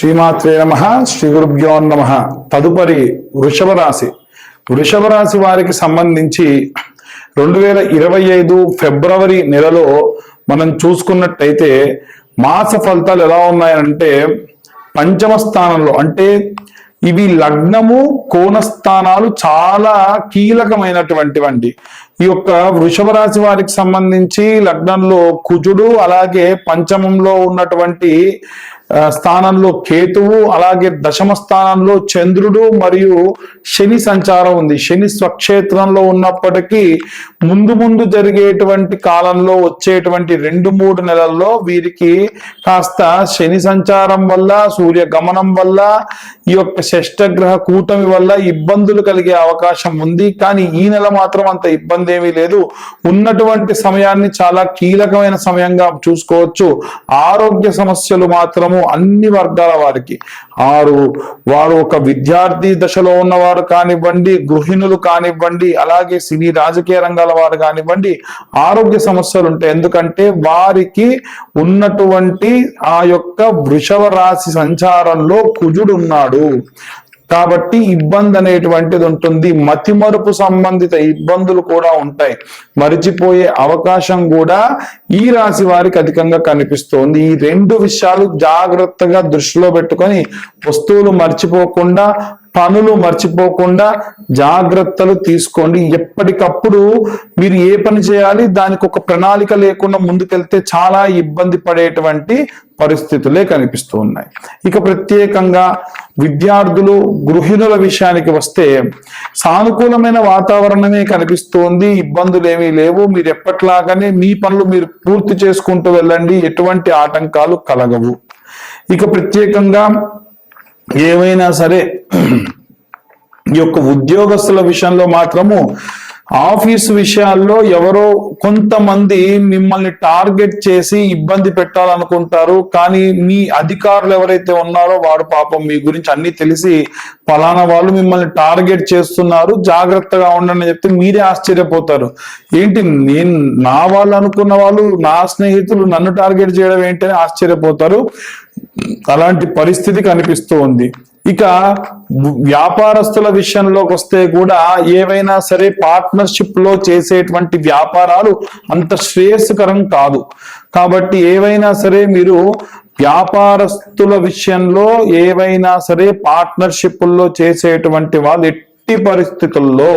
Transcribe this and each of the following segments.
శ్రీమాత్రే నమ శ్రీ గురుభ్యో నమ. తదుపరి వృషభ రాశి. వృషభ రాశి వారికి సంబంధించి రెండు వేల ఇరవై ఐదు ఫిబ్రవరి నెలలో మనం చూసుకున్నట్టయితే మాస ఫలితాలు ఎలా ఉన్నాయంటే పంచమ స్థానంలో అంటే ఇవి లగ్నము కోణ స్థానాలు చాలా కీలకమైనటువంటివంటి ఈ యొక్క వృషభ రాశి వారికి సంబంధించి లగ్నంలో కుజుడు అలాగే పంచమంలో ఉన్నటువంటి స్థానంలో కేతువు అలాగే దశమ స్థానంలో చంద్రుడు మరియు శని సంచారం ఉంది. శని స్వక్షేత్రంలో ఉన్నప్పటికీ ముందు ముందు జరిగేటువంటి కాలంలో వచ్చేటువంటి రెండు మూడు నెలల్లో వీరికి కాస్త శని సంచారం వల్ల సూర్య గమనం వల్ల ఈ యొక్క షష్టగ్రహ కూటమి వల్ల ఇబ్బందులు కలిగే అవకాశం ఉంది. కానీ ఈ నెల మాత్రం అంత ఇబ్బంది ఏమీ లేదు. ఉన్నటువంటి సమయాన్ని చాలా కీలకమైన సమయంగా చూసుకోవచ్చు. ఆరోగ్య సమస్యలు మాత్రము అన్ని వర్గాల వారికి. ఆరు వారు ఒక విద్యార్థి దశలో ఉన్నవారు కానివ్వండి గృహిణులు కానివ్వండి అలాగే సినీ రాజకీయ రంగాల వారు కానివ్వండి ఆరోగ్య సమస్యలు ఉంటాయి ఎందుకంటే వారికి ఉన్నటువంటి ఆ యొక్క వృషభ రాశి సంచారంలో కుజుడు ఉన్నాడు. కాబట్టి ఇబ్బంది అనేటువంటిది ఉంటుంది. మతిమరుపు సంబంధిత ఇబ్బందులు కూడా ఉంటాయి. మరిచిపోయే అవకాశం కూడా ఈ రాశి వారికి అధికంగా కనిపిస్తోంది. ఈ రెండు విషయాలు జాగ్రత్తగా దృష్టిలో పెట్టుకొని వస్తువులు మర్చిపోకుండా పనులు మర్చిపోకుండా జాగ్రత్తలు తీసుకోండి. ఎప్పటికప్పుడు మీరు ఏ పని చేయాలి దానికి ఒక ప్రణాళిక లేకుండా ముందుకెళ్తే చాలా ఇబ్బంది పడేటువంటి పరిస్థితులే కనిపిస్తూ ఉన్నాయి. ఇక ప్రత్యేకంగా విద్యార్థులు గృహిణుల విషయానికి వస్తే సానుకూలమైన వాతావరణమే కనిపిస్తోంది. ఇబ్బందులు ఏమీ లేవు. మీరు ఎప్పట్లాగానే మీ పనులు మీరు పూర్తి చేసుకుంటూ వెళ్ళండి. ఎటువంటి ఆటంకాలు కలగవు. ఇక ప్రత్యేకంగా ఏమైనా సరే ఈ యొక్క ఉద్యోగస్తుల విషయంలో మాత్రము ఆఫీస్ విషయాల్లో ఎవరో కొంతమంది మిమ్మల్ని టార్గెట్ చేసి ఇబ్బంది పెట్టాలనుకుంటారు కానీ మీ అధికారులు ఎవరైతే ఉన్నారో వాడు పాపం మీ గురించి అన్ని తెలిసి ఫలానా వాళ్ళు మిమ్మల్ని టార్గెట్ చేస్తున్నారు జాగ్రత్తగా ఉండండి అని చెప్తే మీరే ఆశ్చర్యపోతారు. ఏంటి నేను నా వాళ్ళు అనుకున్న వాళ్ళు నా స్నేహితులు నన్ను టార్గెట్ చేయడం ఏంటి అని ఆశ్చర్యపోతారు. అలాంటి పరిస్థితి కనిపిస్తూ ఉంది. ఇక వ్యాపారస్తుల విషయంలోకి వస్తే కూడా ఏవైనా సరే పార్ట్నర్షిప్లో చేసేటువంటి వ్యాపారాలు అంత శ్రేయస్కరం కాదు. కాబట్టి ఏవైనా సరే మీరు వ్యాపారస్తుల విషయంలో ఏవైనా సరే పార్ట్నర్షిప్లో చేసేటువంటి వాళ్ళు ఎట్టి పరిస్థితుల్లో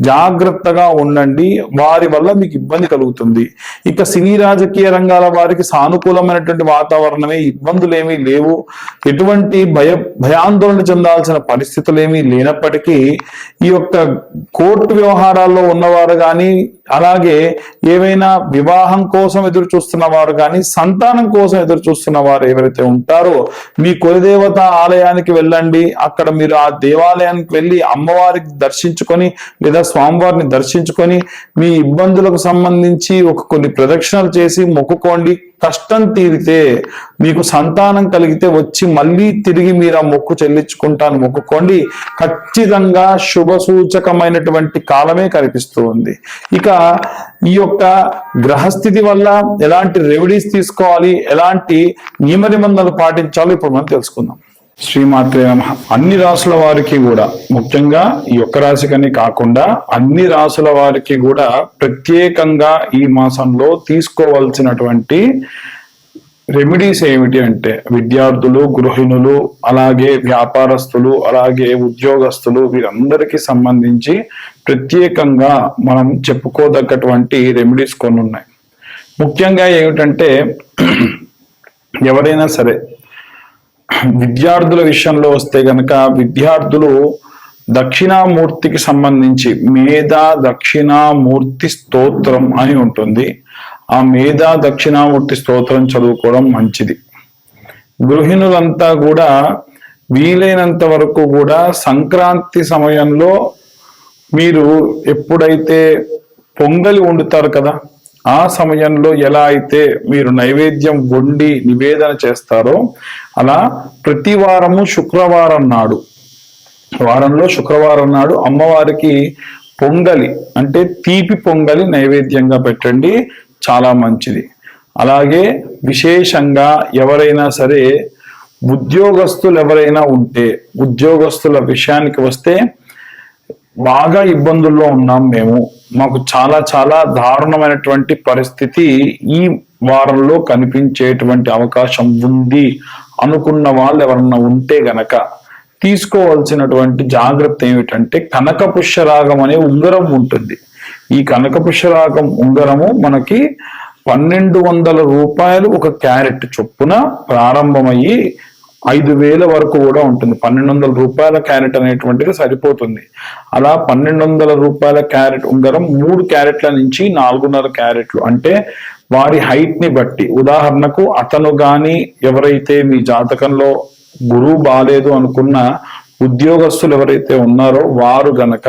జాగ్రత్తగా ఉండండి. వారి వల్ల మీకు ఇబ్బంది కలుగుతుంది. ఇక సినీ రాజకీయ రంగాల వారికి సానుకూలమైనటువంటి వాతావరణమే ఇబ్బందులు ఏమీ లేవు. ఎటువంటి భయ భయాందోళన చెందాల్సిన పరిస్థితులు ఏమీ లేనప్పటికీ ఈ యొక్క కోర్టు వ్యవహారాల్లో ఉన్నవారు కానీ అలాగే ఏవైనా వివాహం కోసం ఎదురు చూస్తున్న వారు కానీ సంతానం కోసం ఎదురు చూస్తున్న వారు ఎవరైతే ఉంటారో మీ కులదేవత ఆలయానికి వెళ్ళండి. అక్కడ మీరు ఆ దేవాలయానికి వెళ్ళి అమ్మవారికి దర్శించుకొని లేదా స్వామివారిని దర్శించుకొని మీ ఇబ్బందులకు సంబంధించి ఒక కొన్ని ప్రదక్షిణలు చేసి మొక్కుకోండి. కష్టం తీరితే మీకు సంతానం కలిగితే వచ్చి మళ్ళీ తిరిగి మీరు ఆ మొక్కు చెల్లించుకుంటాను. మొక్కుకోండి. ఖచ్చితంగా శుభ సూచకమైనటువంటి కాలమే కనిపిస్తూ ఉంది. ఇక ఈ యొక్క గ్రహస్థితి వల్ల ఎలాంటి రెమెడీస్ తీసుకోవాలి? ఎలాంటి నియమ నిబంధనలు పాటించాలో ఇప్పుడు మనం తెలుసుకుందాం. శ్రీమాత్రే నమ. అన్ని రాసుల వారికి కూడా ముఖ్యంగా ఈ ఒక్క రాశికని కాకుండా అన్ని రాసుల వారికి కూడా ప్రత్యేకంగా ఈ మాసంలో తీసుకోవాల్సినటువంటి రెమెడీస్ ఏమిటి అంటే విద్యార్థులు గృహిణులు అలాగే వ్యాపారస్తులు అలాగే ఉద్యోగస్తులు వీరందరికీ సంబంధించి ప్రత్యేకంగా మనం చెప్పుకోదగ్గటువంటి రెమెడీస్ కొన్ని ఉన్నాయి ముఖ్యంగా ఏమిటంటే ఎవరైనా సరే విద్యార్థుల విషయంలో వస్తే గనక విద్యార్థులు దక్షిణామూర్తికి సంబంధించి మేధా దక్షిణామూర్తి స్తోత్రం అని ఉంటుంది. ఆ మేధా దక్షిణామూర్తి స్తోత్రం చదువుకోవడం మంచిది. గృహిణులంతా కూడా వీలైనంత వరకు కూడా సంక్రాంతి సమయంలో మీరు ఎప్పుడైతే పొంగలి వండుతారు కదా ఆ సమయంలో ఎలా అయితే మీరు నైవేద్యం వండి నివేదన చేస్తారో అలా ప్రతి వారము శుక్రవారం నాడు వారంలో శుక్రవారం నాడు అమ్మవారికి పొంగలి అంటే తీపి పొంగలి నైవేద్యంగా పెట్టండి చాలా మంచిది. అలాగే విశేషంగా ఎవరైనా సరే ఉద్యోగస్తులు ఎవరైనా ఉంటే ఉద్యోగస్తుల విషయానికి వస్తే బాగా ఇబ్బందుల్లో ఉన్నాం మేము. మాకు చాలా చాలా దారుణమైనటువంటి పరిస్థితి ఈ వారంలో కనిపించేటువంటి అవకాశం ఉంది అనుకున్న వాళ్ళు ఎవరన్నా ఉంటే గనక. తీసుకోవాల్సినటువంటి జాగ్రత్త ఏమిటంటే కనక పుష్యరాగం అనే ఉంగరం ఉంటుంది. ఈ కనక పుష్యరాగం ఉంగరము మనకి పన్నెండు వందల రూపాయలు ఒక క్యారెట్ చొప్పున ప్రారంభమయ్యి ఐదు వేల వరకు కూడా ఉంటుంది. పన్నెండు వందల రూపాయల క్యారెట్ అనేటువంటిది సరిపోతుంది. అలా పన్నెండు వందల రూపాయల క్యారెట్ ఉంగరం మూడు క్యారెట్ల నుంచి నాలుగున్నర క్యారెట్లు. అంటే వారి హైట్ని బట్టి. ఉదాహరణకు అతను గాని ఎవరైతే మీ జాతకంలో గురువు బాలేదు అనుకున్న ఉద్యోగస్తులు ఎవరైతే ఉన్నారో వారు గనక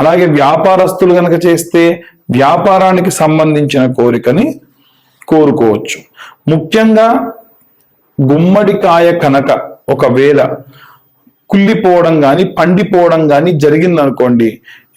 అలాగే వ్యాపారస్తులు కనుక చేస్తే వ్యాపారానికి సంబంధించిన కోరికని కోరుకోవచ్చు. ముఖ్యంగా గుమ్మడికాయ కనుక ఒకవేళ కుళ్ళిపోవడం కానీ పండిపోవడం కానీ జరిగిందనుకోండి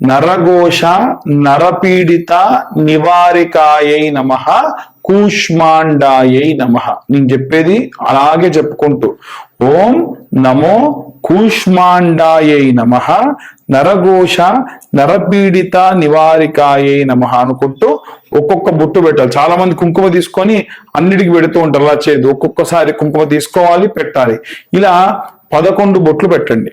నరఘోష నరపీడిత నివారికాయై నమ కూష్మాండాయై నమ. నేను చెప్పేది అలాగే చెప్పుకుంటూ. ఓం నమో కూష్మాండాయై నమ నరఘోష నరపీడిత నివారికాయై నమ అనుకుంటూ ఒక్కొక్క బొట్టు పెట్టాలి. చాలా మంది కుంకుమ తీసుకొని అన్నిటికి పెడుతూ ఉంటారు. అలా చేయదు ఒక్కొక్కసారి కుంకుమ తీసుకోవాలి పెట్టాలి. ఇలా పదకొండు బొట్లు పెట్టండి.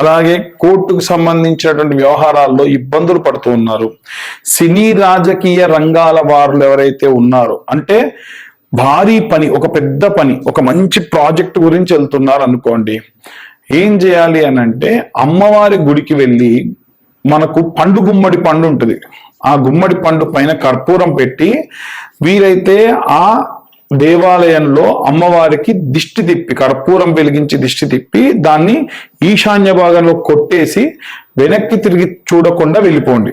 అలాగే కోర్టుకు సంబంధించినటువంటి వ్యవహారాల్లో ఇబ్బందులు పడుతూ ఉన్నారు. సినీ రాజకీయ రంగాల వారు ఎవరైతే ఉన్నారో అంటే భారీ పని ఒక పెద్ద పని ఒక మంచి ప్రాజెక్ట్ గురించి వెళ్తున్నారు అనుకోండి ఏం చేయాలి అని అంటే అమ్మవారి గుడికి వెళ్ళి మనకు పండు గుమ్మడి పండు ఉంటుంది. ఆ గుమ్మడి పండు పైన కర్పూరం పెట్టి వీరైతే ఆ దేవాలయంలో అమ్మవారికి దిష్టి తిప్పి కర్పూరం వెలిగించి దిష్టి తిప్పి దాన్ని ఈశాన్య భాగంలో కొట్టేసి వెనక్కి తిరిగి చూడకుండా వెళ్ళిపోండి.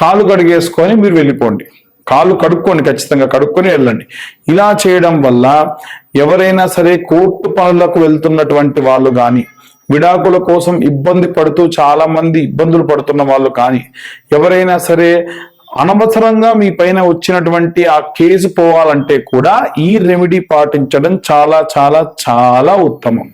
కాలు కడిగేసుకొని మీరు వెళ్ళిపోండి. కాలు కడుక్కోండి ఖచ్చితంగా కడుక్కొని వెళ్ళండి. ఇలా చేయడం వల్ల ఎవరైనా సరే కోర్టు పనులకు వెళ్తున్నటువంటి వాళ్ళు కానీ విడాకుల కోసం ఇబ్బంది పడుతూ చాలా మంది ఇబ్బందులు పడుతున్న వాళ్ళు కానీ ఎవరైనా సరే అనవసరంగా మీ పైన వచ్చినటువంటి ఆ కేసు పోవాలంటే కూడా ఈ రెమెడీ పాటించడం చాలా చాలా చాలా ఉత్తమం.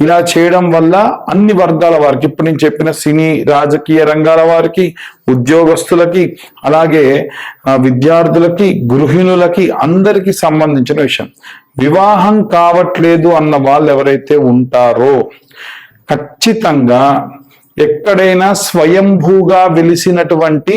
ఇలా చేయడం వల్ల అన్ని వర్గాల వారికి ఇప్పుడు నేను చెప్పిన సినీ రాజకీయ రంగాల వారికి ఉద్యోగస్తులకి అలాగే విద్యార్థులకి గృహిణులకి అందరికీ సంబంధించిన విషయం. వివాహం కావట్లేదు అన్న వాళ్ళు ఎవరైతే ఉంటారో ఖచ్చితంగా ఎక్కడైనా స్వయంభూగా వెలిసినటువంటి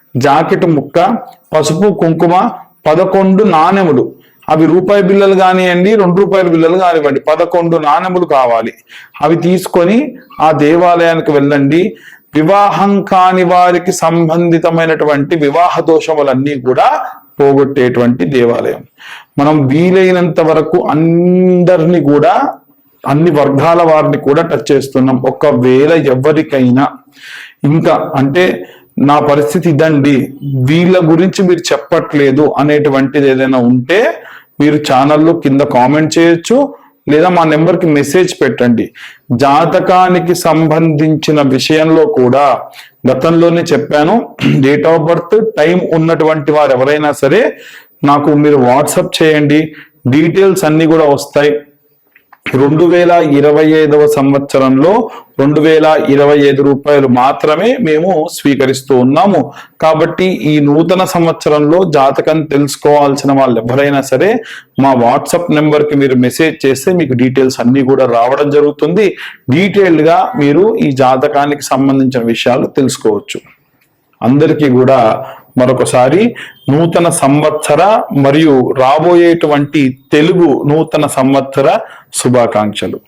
జాకెట్ ముక్క పసుపు కుంకుమ పదకొండు నాణెములు. అవి రూపాయి బిల్లలు కానివ్వండి రెండు రూపాయల బిల్లలు కానివ్వండి పదకొండు నాణెములు కావాలి. అవి తీసుకొని ఆ దేవాలయానికి వెళ్ళండి. వివాహం కాని వారికి సంబంధితమైనటువంటి వివాహ దోషములన్నీ కూడా పోగొట్టేటువంటి దేవాలయం. మనం వీలైనంత వరకు అందరినీ కూడా అన్ని వర్గాల వారిని కూడా టచ్ చేస్తున్నాం. ఒకవేళ ఎవరికైనా. ఇంకా అంటే నా పరిస్థితి ఇదండి. వీళ్ళ గురించి మీరు చెప్పట్లేదు అనేటువంటిది ఏదైనా ఉంటే మీరు ఛానల్లో కింద కామెంట్ చేయొచ్చు లేదా మా నెంబర్కి మెసేజ్ పెట్టండి. జాతకానికి సంబంధించిన విషయంలో కూడా గతంలోనే చెప్పాను డేట్ ఆఫ్ బర్త్ టైం ఉన్నటువంటి వారు ఎవరైనా సరే నాకు మీరు వాట్సప్ చేయండి. డీటెయిల్స్ అన్ని కూడా వస్తాయి. రెండు వేల ఇరవై ఐదవ సంవత్సరంలో రెండు వేల ఇరవై ఐదు రూపాయలు మాత్రమే మేము స్వీకరిస్తూ ఉన్నాము. కాబట్టి ఈ నూతన సంవత్సరంలో జాతకం తెలుసుకోవాల్సిన వాళ్ళు ఎవరైనా సరే మా వాట్సాప్ నెంబర్కి మీరు మెసేజ్ చేస్తే మీకు డీటెయిల్స్ అన్నీ కూడా రావడం జరుగుతుంది. డీటెయిల్డ్గా మీరు ఈ జాతకానికి సంబంధించిన విషయాలు తెలుసుకోవచ్చు. అందరికీ కూడా మరొకసారి నూతన సంవత్సర మరియు రాబోయేటువంటి తెలుగు నూతన సంవత్సర శుభాకాంక్షలు.